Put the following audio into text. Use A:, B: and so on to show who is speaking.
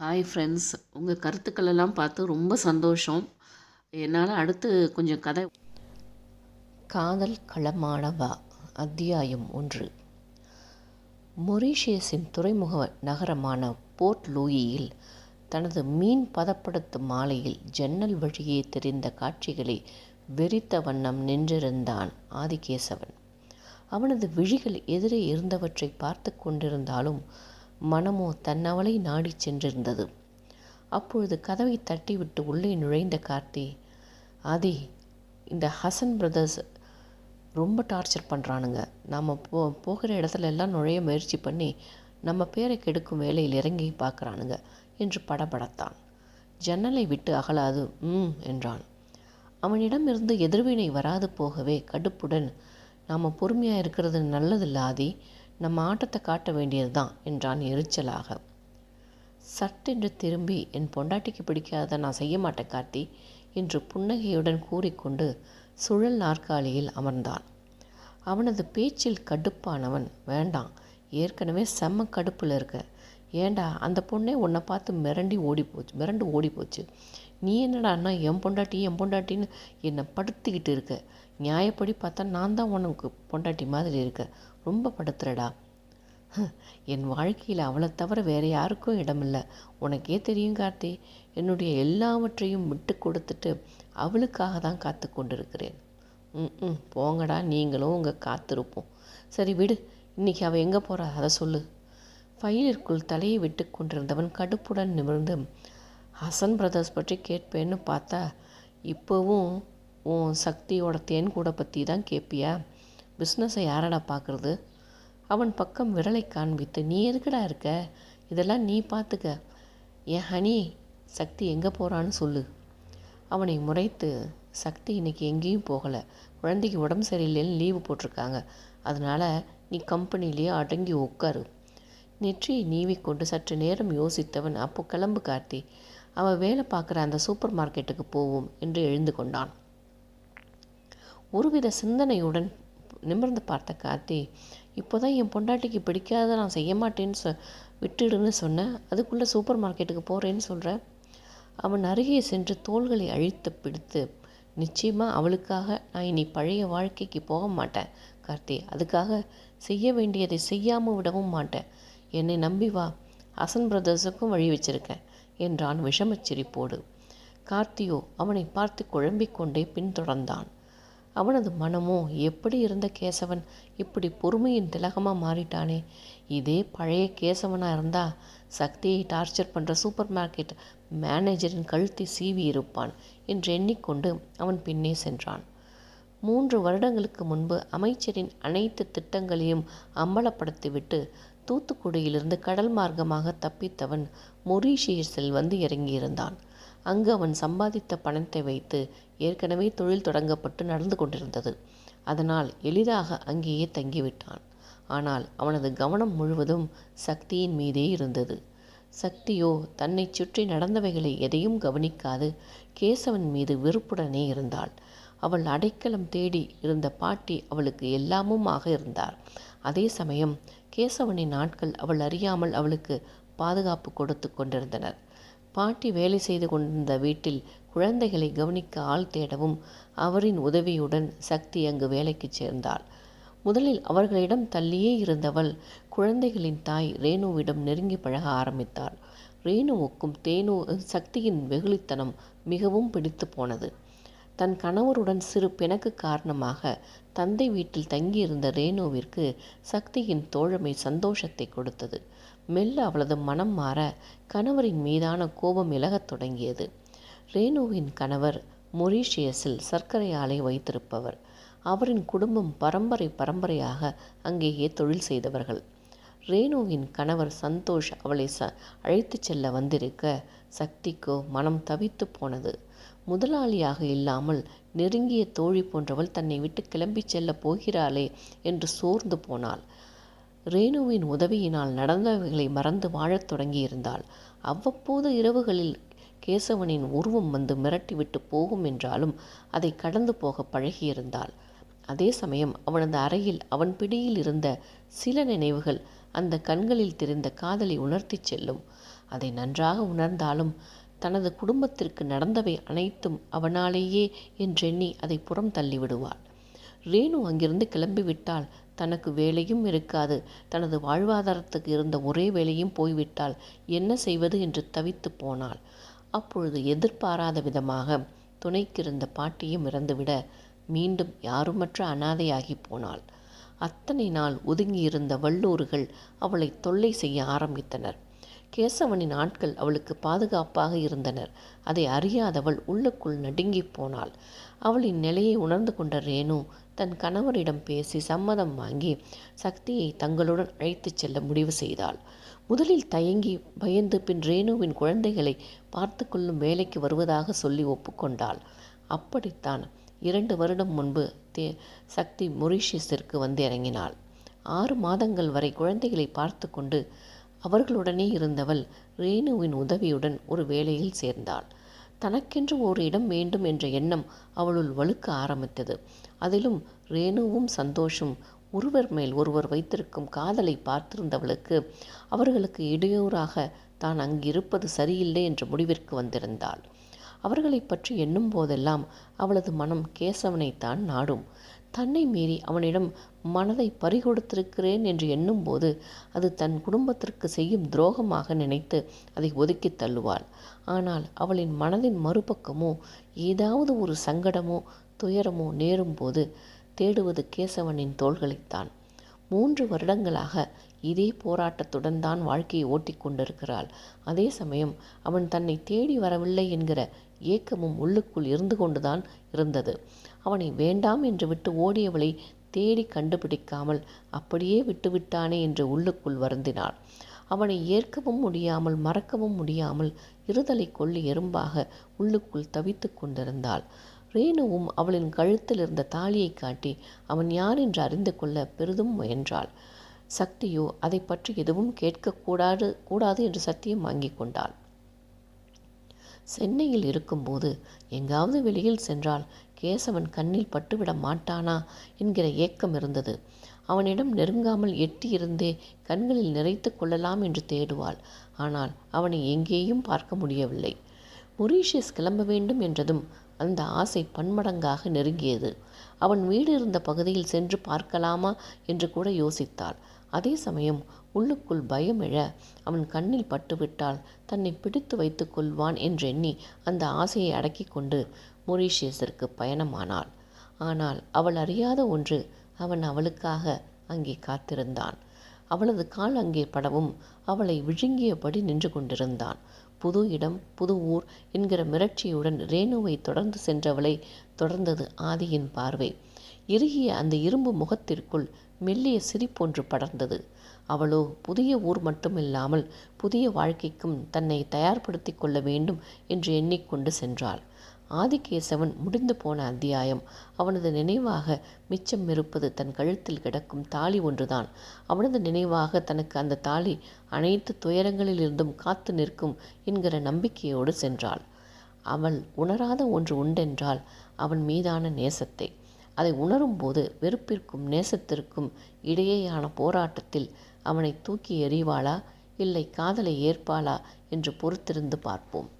A: Hi friends உங்கள் கருத்துக்கள் எல்லாம் பார்த்து ரொம்ப சந்தோஷம். என்னால் அடுத்து கொஞ்சம் கதை
B: காதல் களமானவா? அத்தியாயம் ஒன்று. மொரீஷியஸின் துறைமுக நகரமான போர்ட் லூயியில் தனது மீன் பதப்படுத்தும் மாலையில் ஜன்னல் வழியே தெரிந்த காட்சிகளை வெறித்த வண்ணம் நின்றிருந்தான் ஆதிகேசவன். அவனது விழிகள் எதிரே இருந்தவற்றை பார்த்து கொண்டிருந்தாலும் மனமோ தன்னவளை நாடிச் சென்றிருந்தது. அப்பொழுது கதவை தட்டிவிட்டு உள்ளே நுழைந்த கார்த்தி ஆதி இந்த ஹசன் பிரதர்ஸ் ரொம்ப டார்ச்சர் பண்ணுறானுங்க நாம் போ போகிற இடத்துல எல்லாம் நுழைய முயற்சி பண்ணி நம்ம பேரை கெடுக்கும் வேலையில் இறங்கி பார்க்குறானுங்க என்று படபடத்தான். ஜன்னலை விட்டு அகலாது ம் என்றான். அவனிடமிருந்து எதிர்வினை வராது போகவே கடுப்புடன் நாம் பொறுமையாக இருக்கிறது நல்லதில்ல ஆதி. நம்ம ஆட்டத்தை காட்ட வேண்டியது தான் என்றான் எரிச்சலாக. சட்டென்று திரும்பி என் பொண்டாட்டிக்கு பிடிக்காத நான் செய்ய மாட்டேன் கார்த்தி என்று புன்னகையுடன் கூறிக்கொண்டு சுழல் நாற்காலியில் அமர்ந்தான். அவனது பேச்சில் கடுப்பானவன் வேண்டாம் ஏற்கனவே செம்ம கடுப்பில் இருக்க. ஏண்டா அந்த பொண்ணே உன்னை பார்த்து மிரண்டி ஓடி போச்சு மிரண்டு ஓடி போச்சு நீ என்னடான்னா என் பொண்டாட்டி என் பொண்டாட்டின்னு என்னை படுத்திக்கிட்டு இருக்க. நியாயப்படி பார்த்தா நான் தான் உனக்கு பொண்டாட்டி மாதிரி இருக்க. ரொம்ப படுத்துறடா. என் வாழ்க்கையில் அவளை தவிர வேறு யாருக்கும் இடமில்லை. உனக்கே தெரியும் கார்த்தி. என்னுடைய எல்லாவற்றையும் விட்டு கொடுத்துட்டு அவளுக்காக தான் காத்து கொண்டிருக்கிறேன். ம் போங்கடா. நீங்களும் உங்கள் காத்திருப்போம். சரி விடு. இன்னைக்கு அவள் எங்கே போகிறா அதை சொல்லு. ஃபைலிற்குள் தலையை விட்டு கொண்டிருந்தவன் கடுப்புடன் நிமிர்ந்து ஹசன் பிரதர்ஸ் பற்றி கேட்பேன்னு பார்த்தா இப்போவும் உன் சக்தியோட தேன் கூட பற்றி தான் கேட்பியா பிஸ்னஸை யாரடா பார்க்குறது அவன் பக்கம் விரலை காண்பித்து நீ எதுக்குடா இருக்க? இதெல்லாம் நீ பார்த்துக்க என் ஹனி சக்தி எங்கே போகிறான்னு சொல்லு. அவனை முறைத்து சக்தி இன்னைக்கு எங்கேயும் போகலை. குழந்தைக்கு உடம்பு சரியில்லைன்னு லீவு போட்டிருக்காங்க. அதனால் நீ கம்பெனிலேயே அடங்கி உட்காரு நெற்றியை நீவிக்கொண்டு சற்று நேரம் யோசித்தவன் அப்போ கிளம்பு கார்த்தி. அவள் வேலை பார்க்குற அந்த சூப்பர் மார்க்கெட்டுக்கு போவோம் என்று எழுந்து கொண்டான். ஒருவித சிந்தனையுடன் நிமிர்ந்து பார்த்த கார்த்தி இப்போ தான் என் பொண்டாட்டிக்கு பிடிக்காத நான் செய்ய மாட்டேன்னு சொ விட்டுடுன்னு சொன்னேன் அதுக்குள்ளே சூப்பர் மார்க்கெட்டுக்கு போகிறேன்னு சொல்கிறேன் அவன் அருகே சென்று தோள்களை அழித்து பிடித்து நிச்சயமாக அவளுக்காக நான் இனி பழைய வாழ்க்கைக்கு போக மாட்டேன் கார்த்தி. அதுக்காக செய்ய வேண்டியதை செய்யாமல் விடவும் மாட்டேன். என்னை நம்பி வா. ஹசன் பிரதர்ஸுக்கும் வழி வச்சிருக்கேன். என்றான் விஷமச்சிரிப்போடு. கார்த்தியோ அவனை பார்த்து குழம்பிக் கொண்டே பின்தொடர்ந்தான். அவனது மனமோ எப்படி இருந்த கேசவன்? இப்படி பொறுமையின் திலகமாக மாறிட்டானே. இதே பழைய கேசவனாக இருந்தால் சக்தியை டார்ச்சர் பண்ணுற சூப்பர் மார்க்கெட் மேனேஜரின் கழுத்தை சீவி இருப்பான் என்று எண்ணிக்கொண்டு அவன் பின்னே சென்றான். மூன்று வருடங்களுக்கு முன்பு அமைச்சரின் அனைத்து திட்டங்களையும் அம்பலப்படுத்திவிட்டு தூத்துக்குடியிலிருந்து கடல் மார்க்கமாக தப்பித்தவன் மொரீஷியஸில் வந்து இறங்கியிருந்தான். அங்கு அவன் சம்பாதித்த பணத்தை வைத்து ஏற்கனவே தொழில் தொடங்கப்பட்டு நடந்து கொண்டிருந்தது. அதனால் எளிதாக அங்கேயே தங்கிவிட்டான். ஆனால் அவனது கவனம் முழுவதும் சக்தியின் மீதே இருந்தது. சக்தியோ தன்னை சுற்றி நடந்தவைகளை எதையும் கவனிக்காது கேசவன் மீது வெறுப்புடனே இருந்தாள். அவள் அடைக்கலம் தேடி இருந்த பாட்டி அவளுக்கு எல்லாமுமாக இருந்தார். அதே சமயம் கேசவனின் நாட்கள் அவள் அறியாமல் அவளுக்கு பாதுகாப்பு கொடுத்து கொண்டிருந்தனர். பாட்டி வேலை செய்து கொண்டிருந்த வீட்டில் குழந்தைகளை கவனிக்க ஆள் தேடவும் அவரின் உதவியுடன் சக்தி அங்கு வேலைக்கு சேர்ந்தாள். முதலில் அவர்களிடம் தள்ளியே இருந்தவள் குழந்தைகளின் தாய் ரேணுவிடம் நெருங்கி பழக ஆரம்பித்தாள். ரேணுவுக்கும் தேனு சக்தியின் வெகுளித்தனம் மிகவும் பிடித்து போனது. தன் கணவருடன் சிறு பிணக்கு காரணமாக தந்தை வீட்டில் தங்கியிருந்த ரேணுவிற்கு சக்தியின் தோழமை சந்தோஷத்தை கொடுத்தது. மெல்ல அவளது மனம் மாற கணவரின் மீதான கோபம் இலகத் தொடங்கியது. ரேணுவின் கணவர் மொரீஷியஸில் சர்க்கரை ஆலை வைத்திருப்பவர். அவரின் குடும்பம் பரம்பரை பரம்பரையாக அங்கேயே தொழில் செய்தவர்கள். ரேணுவின் கணவர் சந்தோஷ் அவளை ச அழைத்துச் செல்ல வந்திருக்க சக்திக்கோ மனம் தவித்து போனது. முதலாளியாக இல்லாமல் நெருங்கிய தோழி போன்றவள் தன்னை விட்டு கிளம்பிச் செல்லப் போகிறாளே என்று சோர்ந்து போனாள். ரேணுவின் உதவியினால் நடந்தவைகளை மறந்து வாழத் தொடங்கியிருந்தாள். அவ்வப்போது இரவுகளில் கேசவனின் உருவம் வந்து மிரட்டிவிட்டு போகும் என்றாலும் அதை கடந்து போக பழகியிருந்தாள். அதே சமயம் அவனது அறையில் அவன் பிடியில் இருந்த சில நினைவுகள் அந்த கண்களில் தெரிந்த காதலை உணர்த்திச் செல்லும். அதை நன்றாக உணர்ந்தாலும் தனது குடும்பத்திற்கு நடந்தவை அனைத்தும் அவனாலேயே என்றெண்ணி அதை புறம் தள்ளிவிடுவாள். ரேணு அங்கிருந்து கிளம்பிவிட்டால் தனக்கு வேலையும் இருக்காது. தனது வாழ்வாதாரத்துக்கு இருந்த ஒரே வேலையும் போய்விட்டால் என்ன செய்வது என்று தவித்து போனாள். அப்பொழுது எதிர்பாராத விதமாக துணைக்கிருந்த பாட்டியும் இறந்துவிட மீண்டும் யாருமற்ற அனாதையாகி போனாள். அத்தனை நாள் ஒதுங்கியிருந்த வல்லூர்கள் அவளை தொல்லை செய்ய ஆரம்பித்தனர். கேசவனின் ஆட்கள் அவளுக்கு பாதுகாப்பாக இருந்தனர். அதை அறியாதவள் உள்ளுக்குள் நடுங்கி போனாள். அவளின் நிலையை உணர்ந்து கொண்ட ரேணு தன் கணவரிடம் பேசி சம்மதம் வாங்கி சக்தியை தங்களுடன் அழைத்துச் செல்ல முடிவு செய்தாள். முதலில் தயங்கி பயந்து பின் ரேணுவின் குழந்தைகளை பார்த்து கொள்ளும் வேலைக்கு வருவதாக சொல்லி ஒப்புக்கொண்டாள். அப்படித்தான் இரண்டு வருடம் முன்பு தே சக்தி மொரீஷியஸிற்கு வந்து இறங்கினாள். ஆறு மாதங்கள் வரை குழந்தைகளை பார்த்து கொண்டு அவர்களுடனே இருந்தவள் ரேணுவின் உதவியுடன் ஒரு வேலையில் சேர்ந்தாள். தனக்கென்று ஒரு இடம் வேண்டும் என்ற எண்ணம் அவளுள் வலுக்க ஆரம்பித்தது. அதிலும் ரேணுவும் சந்தோஷும் ஒருவர் மேல் ஒருவர் வைத்திருக்கும் காதலை பார்த்திருந்தவளுக்கு அவர்களுக்கு இடையூறாக தான் அங்கிருப்பது சரியில்லை என்ற முடிவிற்கு வந்திருந்தாள். அவர்களை பற்றி எண்ணும் போதெல்லாம் அவளது மனம் கேசவனைத்தான் நாடும். தன்னை மீறி அவனிடம் மனதை பறிகொடுத்திருக்கிறேன் என்று எண்ணும்போது அது தன் குடும்பத்திற்கு செய்யும் துரோகமாக நினைத்து அதை ஒதுக்கி தள்ளுவாள். ஆனால் அவளின் மனதின் மறுபக்கமோ ஏதாவது ஒரு சங்கடமோ துயரமோ நேரும்போது தேடுவது கேசவனின் தோள்களைத்தான். மூன்று வருடங்களாக இதே போராட்டத்துடன் தான் வாழ்க்கையை ஓட்டிக்கொண்டிருக்கிறாள் அதே சமயம் அவன் தன்னை தேடி வரவில்லை என்கிற ஏக்கமும் உள்ளுக்குள் இருந்து கொண்டுதான் இருந்தது. அவனை வேண்டாம் என்று விட்டு ஓடியவளை தேடி கண்டுபிடிக்காமல் அப்படியே விட்டுவிட்டானே என்று உள்ளுக்குள் வருந்தினாள். அவனை ஏற்கவும் முடியாமல் மறக்கவும் முடியாமல் இருதலை கொள்ளி எறும்பாக உள்ளுக்குள் தவித்து கொண்டிருந்தாள். ரேணுவும் அவளின் கழுத்தில் இருந்த தாலியை காட்டி அவன் யார் என்று அறிந்து கொள்ள பெரிதும் முயன்றாள். சக்தியோ அதை பற்றி எதுவும் கேட்கக்கூடாது கூடாது என்று சத்தியம் வாங்கி கொண்டாள். சென்னையில் இருக்கும்போது எங்காவது வெளியில் சென்றால் கேசவன் கண்ணில் பட்டுவிட மாட்டானா என்கிற ஏக்கம் இருந்தது. அவனிடம் நெருங்காமல் எட்டியிருந்தே கண்களில் நிறைத்து கொள்ளலாம் என்று தேடுவாள். ஆனால் அவனை எங்கேயும் பார்க்க முடியவில்லை. மொரீஷியஸ் கிளம்ப வேண்டும் என்றதும் அந்த ஆசை பன்மடங்காக நெருங்கியது. அவன் வீடு இருந்த பகுதியில் சென்று பார்க்கலாமா என்று கூட யோசித்தாள். அதே சமயம் உள்ளுக்குள் பயமிழ அவன் கண்ணில் பட்டுவிட்டால் தன்னை பிடித்து வைத்துக் கொள்வான் என்றெண்ணி அந்த ஆசையை அடக்கிக் கொண்டு மொரீஷியஸிற்கு பயணமானாள். ஆனால் அவள் அறியாத ஒன்று அவன் அவளுக்காக அங்கே காத்திருந்தான். அவளது கால் அங்கே படவும் அவளை விழுங்கியபடி நின்று கொண்டிருந்தான். புது இடம் புது ஊர் என்கிற மிரட்சியுடன் ரேணுவை தொடர்ந்து சென்றவளை தொடர்ந்தது ஆதியின் பார்வை. இறுகிய அந்த இரும்பு முகத்திற்குள் மெல்லிய சிரிப்பொன்று படர்ந்தது. அவளோ புதிய ஊர் மட்டுமில்லாமல் புதிய வாழ்க்கைக்கும் தன்னை தயார்படுத்தி கொள்ள வேண்டும் என்று எண்ணிக்கொண்டு சென்றாள். ஆதிகேசவன் முடிந்து போன அத்தியாயம். அவனது நினைவாக மிச்சம் இருப்பது தன் கழுத்தில் கிடக்கும் தாலி ஒன்றுதான். அவனது நினைவாக தனக்கு அந்த தாலி அனைத்து துயரங்களிலிருந்தும் காத்து நிற்கும் என்கிற நம்பிக்கையோடு சென்றாள். அவள் உணராத ஒன்று உண்டென்றால் அவன் மீதான நேசத்தை. அதை உணரும்போது வெறுப்பிற்கும் நேசத்திற்கும் இடையேயான போராட்டத்தில் அவனை தூக்கி எறிவாளா? இல்லை காதலை ஏற்பாளா? என்று பொறுத்திருந்து பார்ப்போம்.